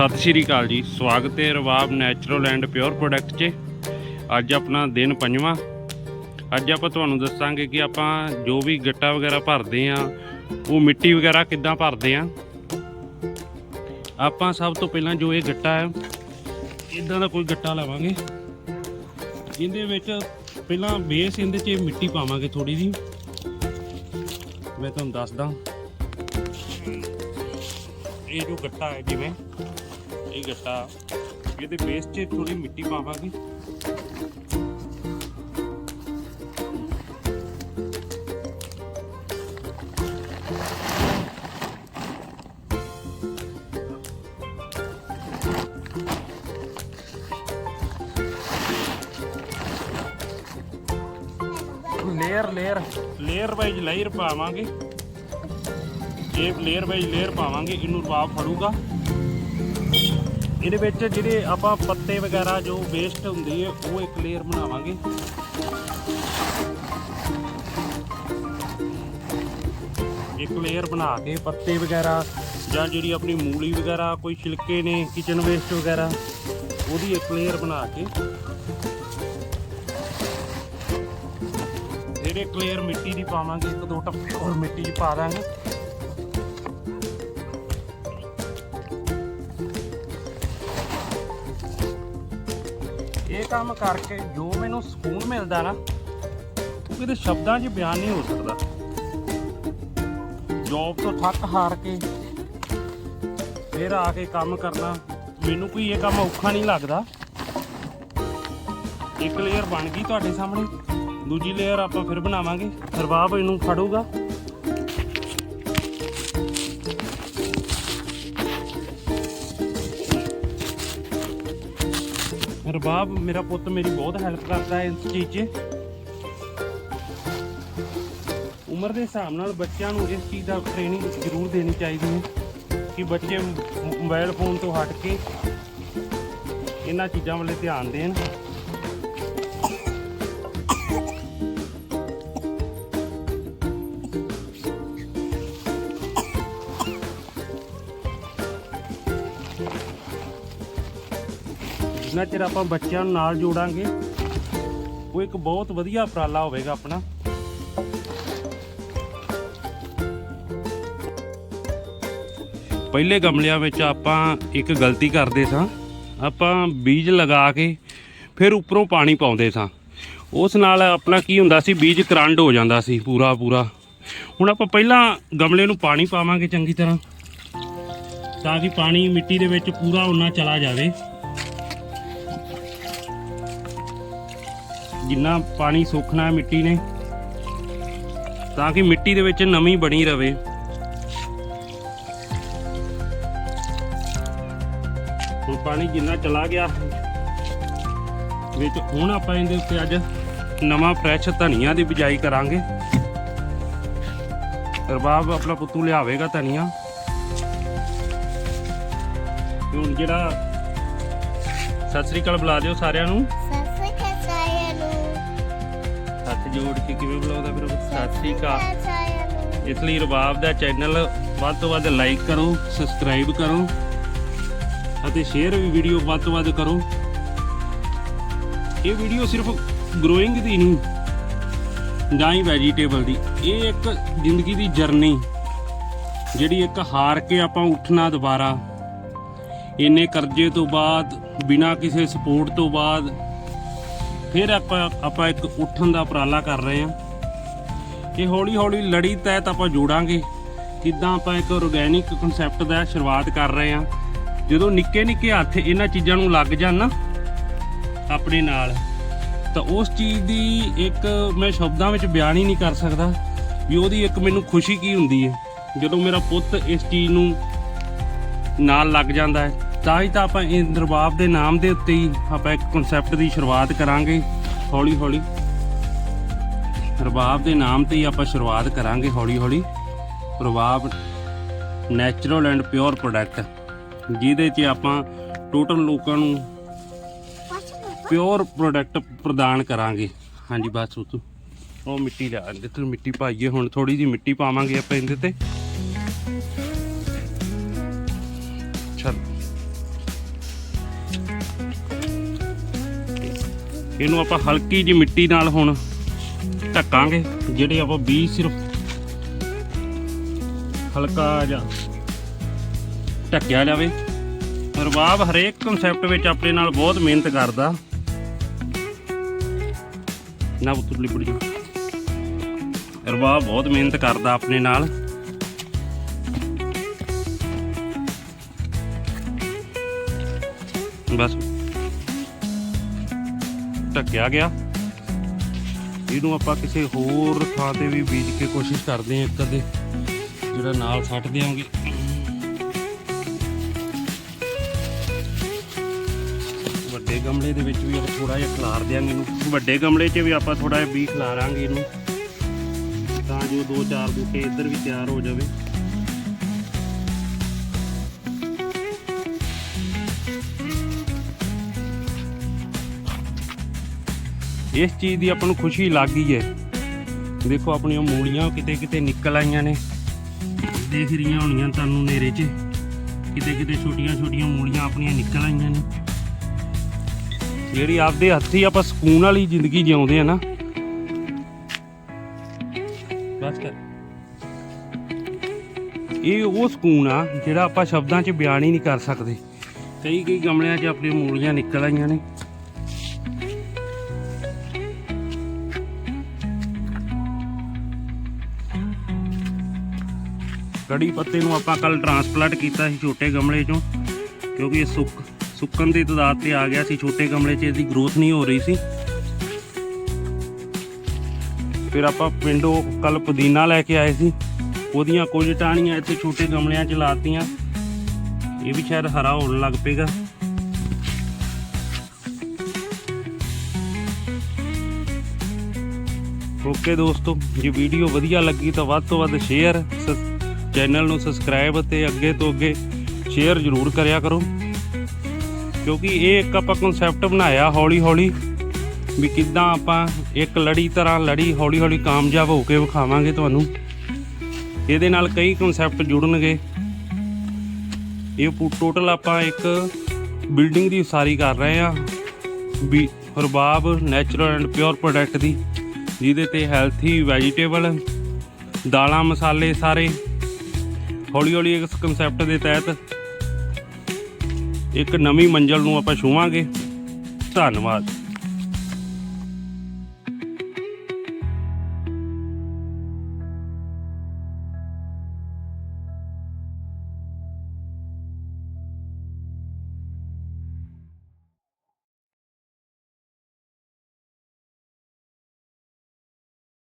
ਸਤਿ ਸ਼੍ਰੀ ਅਕਾਲ ਜੀ। ਸਵਾਗਤ ਹੈ Rabab natural and pure product 'ਚ। ਅੱਜ ਆਪਣਾ ਦਿਨ ਪੰਜਵਾਂ। ਅੱਜ ਆਪਾਂ ਤੁਹਾਨੂੰ ਦੱਸਾਂਗੇ ਕਿ ਆਪਾਂ ਜੋ ਵੀ ਗੱਟਾ ਵਗੈਰਾ ਭਰਦੇ ਆ ਉਹ ਮਿੱਟੀ ਵਗੈਰਾ ਕਿੱਦਾਂ ਭਰਦੇ ਆ ਆਪਾਂ ਸਭ ਤੋਂ ਪਹਿਲਾਂ ਜੋ ਇਹ ਗੱਟਾ ਹੈ, ਇਦਾਂ ਦਾ ਕੋਈ ਗੱਟਾ ਲਾਵਾਂਗੇ ਇਹਦੇ ਵਿੱਚ ਪਹਿਲਾਂ ਬੇਸ ਇਹਦੇ 'ਚ ਮਿੱਟੀ ਪਾਵਾਂਗੇ ਥੋੜੀ ਜੀ ਮੈਂ ਤੁਹਾਨੂੰ ਦੱਸਦਾ। ਇਹ ਜੋ ਗੱਟਾ ਹੈ ਜਿਵੇਂ ਇਹ ਗੱਟਾ ਇਹਦੇ ਬੇਸ 'ਚ ਥੋੜੀ ਮਿੱਟੀ ਪਾਵਾਂਗੇ। Layer layer layer wise layer ਪਾਵਾਂਗੇ। ਜੇ ਲੇਅਰ ਬਾਈ ਲੇਅਰ ਪਾਵਾਂਗੇ, ਇਹਨੂੰ ਰਵਾਬ ਫੜੂਗਾ। ਇਹਦੇ ਵਿੱਚ ਜਿਹੜੇ ਆਪਾਂ ਪੱਤੇ ਵਗੈਰਾ, ਜੋ ਵੇਸਟ ਹੁੰਦੀ ਹੈ, ਉਹ ਇੱਕ ਲੇਅਰ ਬਣਾਵਾਂਗੇ। ਇੱਕ ਲੇਅਰ ਬਣਾ ਕੇ ਪੱਤੇ ਵਗੈਰਾ, ਜਾਂ ਜਿਹੜੀ ਆਪਣੀ ਮੂਲੀ ਵਗੈਰਾ, ਕੋਈ ਛਿਲਕੇ ਨੇ ਕਿਚਨ ਵੇਸਟ ਵਗੈਰਾ, ਉਹਦੀ ਇੱਕ ਲੇਅਰ ਬਣਾ ਕੇ। ਜਿਹੜੇ ਇੱਕ ਲੇਅਰ ਮਿੱਟੀ ਦੀ ਪਾਵਾਂਗੇ, ਇੱਕ ਦੋ ਟੱਪੇ ਹੋਰ ਮਿੱਟੀ 'ਚ ਪਾ ਦਾਂਗੇ। ਇਹ ਕੰਮ ਕਰਕੇ ਜੋ ਮੈਨੂੰ ਸਕੂਨ ਮਿਲਦਾ ਨਾ ਉਹ ਕਿਤੇ ਸ਼ਬਦਾਂ 'ਚ ਬਿਆਨ ਨਹੀਂ ਹੋ ਸਕਦਾ। ਜੌਬ ਤੋਂ ਥੱਕ ਹਾਰ ਕੇ ਫਿਰ ਆ ਕੇ ਕੰਮ ਕਰਨਾ, ਮੈਨੂੰ ਕੋਈ ਇਹ ਕੰਮ ਔਖਾ ਨਹੀਂ ਲੱਗਦਾ। ਇੱਕ ਲੇਅਰ ਬਣ ਗਈ ਤੁਹਾਡੇ ਸਾਹਮਣੇ, ਦੂਜੀ ਲੇਅਰ ਆਪਾਂ ਫਿਰ ਬਣਾਵਾਂਗੇ ਸਰਬਾਬ ਇਹਨੂੰ ਫੜੂਗਾ ਰਬਾਬ, ਮੇਰਾ ਪੁੱਤ ਮੇਰੀ ਬਹੁਤ ਹੈਲਪ ਕਰਦਾ ਹੈ ਇਸ ਚੀਜ਼ 'ਚ। ਉਮਰ ਦੇ ਹਿਸਾਬ ਨਾਲ ਬੱਚਿਆਂ ਨੂੰ ਇਸ ਚੀਜ਼ ਦਾ ਟ੍ਰੇਨਿੰਗ ਜ਼ਰੂਰ ਦੇਣੀ ਚਾਹੀਦੀ ਹੈ ਕਿ ਬੱਚੇ ਮ- ਮੋਬਾਈਲ ਫੋਨ ਤੋਂ ਹਟ ਕੇ ਇਹਨਾਂ ਚੀਜ਼ਾਂ ਵੱਲ ਧਿਆਨ ਦੇਣ। ਜਿੰਨਾ ਚਿਰ ਆਪਾਂ ਬੱਚਿਆਂ ਨੂੰ ਨਾਲ ਜੋੜਾਂਗੇ, ਉਹ ਇੱਕ ਬਹੁਤ ਵਧੀਆ ਉਪਰਾਲਾ ਹੋਵੇਗਾ ਆਪਣਾ। ਪਹਿਲੇ ਗਮਲਿਆਂ ਵਿੱਚ ਆਪਾਂ ਇੱਕ ਗਲਤੀ ਕਰਦੇ ਸਾਂ। ਆਪਾਂ ਬੀਜ ਲਗਾ ਕੇ ਫਿਰ ਉੱਪਰੋਂ ਪਾਣੀ ਪਾਉਂਦੇ ਸਾਂ। ਉਸ ਨਾਲ ਆਪਣਾ ਕੀ ਹੁੰਦਾ ਸੀ, ਬੀਜ ਕਰੰਡ ਹੋ ਜਾਂਦਾ ਸੀ ਪੂਰਾ ਪੂਰਾ। ਹੁਣ ਆਪਾਂ ਪਹਿਲਾਂ ਗਮਲੇ ਨੂੰ ਪਾਣੀ ਪਾਵਾਂਗੇ ਚੰਗੀ ਤਰ੍ਹਾਂ, ਤਾਂ ਕਿ ਪਾਣੀ ਮਿੱਟੀ ਦੇ ਵਿੱਚ ਪੂਰਾ ਉਹਨਾਂ ਚਲਾ ਜਾਵੇ। ਜਿੰਨਾ ਪਾਣੀ ਸੋਖਣਾ ਹੈ ਮਿੱਟੀ ਨੇ, ਤਾਂ ਕਿ ਮਿੱਟੀ ਦੇ ਵਿੱਚ ਨਮੀ ਬਣੀ ਰਵੇ। ਹੁਣ ਪਾਣੀ ਜਿੰਨਾ ਚਲਾ ਗਿਆ, ਵਿੱਚ ਹੁਣ ਆਪਾਂ ਇਹਦੇ ਉੱਤੇ ਅੱਜ ਨਵਾਂ ਫਰੈਸ਼ ਧਨੀਆ ਦੀ ਬਿਜਾਈ ਕਰਾਂਗੇ। ਰਬਾਬ ਆਪਣਾ ਪੁੱਤੂ ਲਿਆਵੇਗਾ ਧਨੀਆ। ਹੁਣ ਜਿਹੜਾ ਸਤਿ ਸ੍ਰੀ ਅਕਾਲ ਬੁਲਾ ਦਿਓ ਸਾਰਿਆਂ ਨੂੰ। ਹੱਥ ਜੋੜ ਕੇ ਕਿਵੇਂ ਬੁਲਾਉਂਦਾ ਫਿਰ ਉਹ? ਸਤਿ ਸ੍ਰੀ ਅਕਾਲ। ਇਸ ਲਈ ਰਬਾਬ ਦਾ ਚੈਨਲ ਵੱਧ ਤੋਂ ਵੱਧ ਲਾਈਕ ਕਰੋ ਸਬਸਕ੍ਰਾਈਬ ਕਰੋ ਅਤੇ ਸ਼ੇਅਰ ਵੀ ਵੀਡੀਓ ਵੱਧ ਤੋਂ ਵੱਧ ਕਰੋ। ਇਹ ਵੀਡੀਓ ਸਿਰਫ ਗਰੋਇੰਗ ਦੀ ਨਹੀਂ ਨਾ ਹੀ ਵੈਜੀਟੇਬਲ ਦੀ। ਇਹ ਇੱਕ ਜ਼ਿੰਦਗੀ ਦੀ ਜਰਨੀ ਜਿਹੜੀ ਇੱਕ ਹਾਰ ਕੇ ਆਪਾਂ ਉੱਠਣਾ ਦੁਬਾਰਾ। ਇੰਨੇ ਕਰਜ਼ੇ ਤੋਂ ਬਾਅਦ ਬਿਨਾਂ ਕਿਸੇ ਸਪੋਰਟ ਤੋਂ ਬਾਅਦ ਫਿਰ ਆਪਾਂ ਆਪਾਂ ਇੱਕ ਉੱਠਣ ਦਾ ਉਪਰਾਲਾ ਕਰ ਰਹੇ ਹਾਂ। ਇਹ ਹੌਲੀ ਹੌਲੀ ਲੜੀ ਤਹਿਤ ਆਪਾਂ ਜੋੜਾਂਗੇ। ਕਿੱਦਾਂ ਆਪਾਂ ਇੱਕ ਆਰਗੈਨਿਕ ਕਨਸੈਪਟ ਦਾ ਸ਼ੁਰੂਆਤ ਕਰ ਰਹੇ ਹਾਂ। ਜਦੋਂ ਨਿੱਕੇ ਨਿੱਕੇ ਹੱਥ ਇਹਨਾਂ ਚੀਜ਼ਾਂ ਨੂੰ ਲੱਗ ਜਾਣ ਨਾ, ਆਪਣੇ ਨਾਲ, ਤਾਂ ਉਸ ਚੀਜ਼ ਦੀ ਇੱਕ ਮੈਂ ਸ਼ਬਦਾਂ ਵਿੱਚ ਬਿਆਨ ਹੀ ਨਹੀਂ ਕਰ ਸਕਦਾ ਵੀ ਉਹਦੀ ਇੱਕ ਮੈਨੂੰ ਖੁਸ਼ੀ ਕੀ ਹੁੰਦੀ ਹੈ। ਜਦੋਂ ਮੇਰਾ ਪੁੱਤ ਇਸ ਚੀਜ਼ ਨੂੰ ਨਾਲ ਲੱਗ ਜਾਂਦਾ ਹੈ ਤਾਂ ਹੀ ਤਾਂ ਆਪਾਂ ਇਹ ਦਰਬਾਰ ਦੇ ਨਾਮ ਦੇ ਉੱਤੇ ਹੀ ਆਪਾਂ ਇੱਕ ਕਨਸੈਪਟ ਦੀ ਸ਼ੁਰੂਆਤ ਕਰਾਂਗੇ ਹੌਲੀ ਹੌਲੀ ਰਬਾਬ ਦੇ ਨਾਮ ਤੇ ਹੀ ਆਪਾਂ ਸ਼ੁਰੂਆਤ ਕਰਾਂਗੇ ਹੌਲੀ ਹੌਲੀ Rabab natural and pure product ਜਿਹਦੇ 'ਚ ਆਪਾਂ ਟੋਟਲ ਲੋਕਾਂ ਨੂੰ ਪਿਓਰ ਪ੍ਰੋਡਕਟ ਪ੍ਰਦਾਨ ਕਰਾਂਗੇ। ਹਾਂਜੀ, ਬਸ ਉਹ ਉਹ ਮਿੱਟੀ ਲਿਆ ਇਹਦੇ ਮਿੱਟੀ ਪਾਈਏ, ਹੁਣ ਥੋੜੀ ਜੀ ਮਿੱਟੀ ਪਾਵਾਂਗੇ ਆਪਾਂ ਇਹਦੇ ਤੇ। ਇਹਨੂੰ ਆਪਾਂ ਹਲਕੀ ਜਿਹੀ ਮਿੱਟੀ ਨਾਲ ਹੁਣ ਢੱਕਾਂਗੇ, ਜਿਹੜੇ ਆਪਾਂ ਬੀਜ ਸਿਰਫ ਹਲਕਾ ਜਿਹਾ ਢੱਕਿਆ ਜਾਵੇ। ਰਬਾਬ ਹਰੇਕ ਕਨਸੈਪਟ ਵਿੱਚ ਆਪਣੇ ਨਾਲ ਬਹੁਤ ਮਿਹਨਤ ਕਰਦਾ। ਨਾ ਉਤਰ ਲਿਪੜ ਰਬਾਬ ਬਹੁਤ ਮਿਹਨਤ ਕਰਦਾ ਆਪਣੇ ਨਾਲ। ਬਸ। ਢੱਕਿਆ ਗਿਆ। ਇਹਨੂੰ ਆਪਾਂ ਕਿਸੇ ਹੋਰ ਥਾਂ ਤੇ ਵੀ ਬੀਜ ਕੇ ਕੋਸ਼ਿਸ਼ ਕਰਦੇ ਹਾਂ ਕਦੇ ਜਿਹੜਾ ਨਾਲ ਸੱਟ ਦਿਆਂਗੇ ਵੱਡੇ ਗਮਲੇ ਦੇ ਵਿੱਚ ਵੀ ਆਪਾਂ ਥੋੜਾ ਜਿਹਾ ਖਲਾਰ ਦਿਆਂਗੇ ਇਹਨੂੰ। ਵੱਡੇ ਗਮਲੇ 'ਚ ਵੀ ਆਪਾਂ ਥੋੜਾ ਜਿਹਾ ਬੀਜ ਖਲਾਰਾਂਗੇ ਇਹਨੂੰ। ਤਾਂ ਜੋ ਦੋ ਚਾਰ ਬੂਟੇ ਇੱਧਰ ਵੀ ਤਿਆਰ ਹੋ ਜਾਵੇ। ਇਸ ਚੀਜ਼ ਦੀ ਆਪਾਂ ਨੂੰ ਖੁਸ਼ੀ ਲੱਗ ਗਈ ਹੈ। ਦੇਖੋ ਆਪਣੀਆਂ ਮੂਲੀਆਂ ਕਿਤੇ ਕਿਤੇ ਨਿਕਲ ਆਈਆਂ ਨੇ। ਦੇਖ ਰਹੀਆਂ ਹੋਣੀਆਂ ਤੁਹਾਨੂੰ ਨੇਰੇ 'ਚ। ਕਿਤੇ ਕਿਤੇ ਛੋਟੀਆਂ ਛੋਟੀਆਂ ਮੂਲੀਆਂ ਆਪਣੀਆਂ ਨਿਕਲ ਆਈਆਂ ਨੇ। ਜਿਹੜੀ ਆਪਦੇ ਹੱਥੀ ਆਪਾਂ ਸਕੂਨ ਵਾਲੀ ਜ਼ਿੰਦਗੀ ਜਿਉਂਦੇ ਆ ਨਾ। ਬਸ ਕਰ। ਇਹ ਉਹ ਸਕੂਨ ਆ ਜਿਹੜਾ ਆਪਾਂ ਸ਼ਬਦਾਂ 'ਚ ਬਿਆਨ ਹੀ ਨਹੀਂ ਕਰ ਸਕਦੇ। ਕਈ ਕਈ ਗਮਲਿਆਂ 'ਚ ਆਪਣੀਆਂ ਮੂਲੀਆਂ ਨਿਕਲ ਆਈਆਂ ਨੇ। ਕੜੀ ਪੱਤੇ ਨੂੰ ਆਪਾਂ ਕੱਲ ਟਰਾਂਸਪਲਾਂਟ ਕੀਤਾ ਸੀ ਛੋਟੇ ਗਮਲੇ 'ਚੋਂ, ਕਿਉਂਕਿ ਇਹ ਸੁੱਕ, ਸੁੱਕਣ ਦੀ ਤਦਾਦ ਤੇ ਆ ਗਿਆ ਸੀ, ਛੋਟੇ ਗਮਲੇ 'ਚ ਇਹਦੀ ਗਰੋਥ ਨਹੀਂ ਹੋ ਰਹੀ ਸੀ। ਫਿਰ ਆਪਾਂ ਪਿੰਡੋਂ ਕੱਲ ਪੁਦੀਨਾ ਲੈ ਕੇ ਆਏ ਸੀ। ਉਹਦੀਆਂ ਕੁਝ ਟਾਹਣੀਆਂ ਇੱਥੇ ਛੋਟੇ ਗਮਲਿਆਂ 'ਚ ਲਾਤੀਆਂ। ਇਹ ਵੀ ਸ਼ਾਇਦ ਹਰਾ ਹੋਣ ਲੱਗ ਪਏਗਾ। ਓਕੇ ਦੋਸਤੋ, ਜੇ ਵੀਡੀਓ ਵਧੀਆ ਲੱਗੀ ਤਾਂ ਵੱਧ ਤੋਂ ਵੱਧ ਸ਼ੇਅਰ ਚੈਨਲ ਨੂੰ ਸਬਸਕ੍ਰਾਈਬ ਅਤੇ ਅੱਗੇ ਤੋਂ ਅੱਗੇ ਸ਼ੇਅਰ ਜ਼ਰੂਰ ਕਰਿਆ ਕਰੋ। ਕਿਉਂਕਿ ਇਹ ਇੱਕ ਆਪਾਂ ਕਨਸੈਪਟ ਬਣਾਇਆ ਹੌਲੀ ਹੌਲੀ ਵੀ ਕਿੱਦਾਂ ਆਪਾਂ ਇੱਕ ਲੜੀ ਤਰ੍ਹਾਂ ਲੜੀ ਹੌਲੀ ਹੌਲੀ ਕਾਮਯਾਬ ਹੋ ਕੇ ਵਿਖਾਵਾਂਗੇ ਤੁਹਾਨੂੰ। ਇਹਦੇ ਨਾਲ ਕਈ ਕਨਸੈਪਟ ਜੁੜਨਗੇ। ਇਹ ਟੋਟਲ ਆਪਾਂ ਇੱਕ ਬਿਲਡਿੰਗ ਦੀ ਉਸਾਰੀ ਕਰ ਰਹੇ ਆ ਵੀ Rabab natural and pure product ਦੀ, ਜਿਹਦੇ ਤੇ ਹੈਲਥੀ ਵੈਜੀਟੇਬਲ ਦਾਲਾਂ, ਮਸਾਲੇ ਸਾਰੇ ਹੌਲੀ ਹੌਲੀ ਇਸ ਕਨਸੈਪਟ ਦੇ ਤਹਿਤ ਇੱਕ ਨਵੀਂ ਮੰਜ਼ਲ ਨੂੰ ਆਪਾਂ ਛੂਵਾਂਗੇ। ਧੰਨਵਾਦ।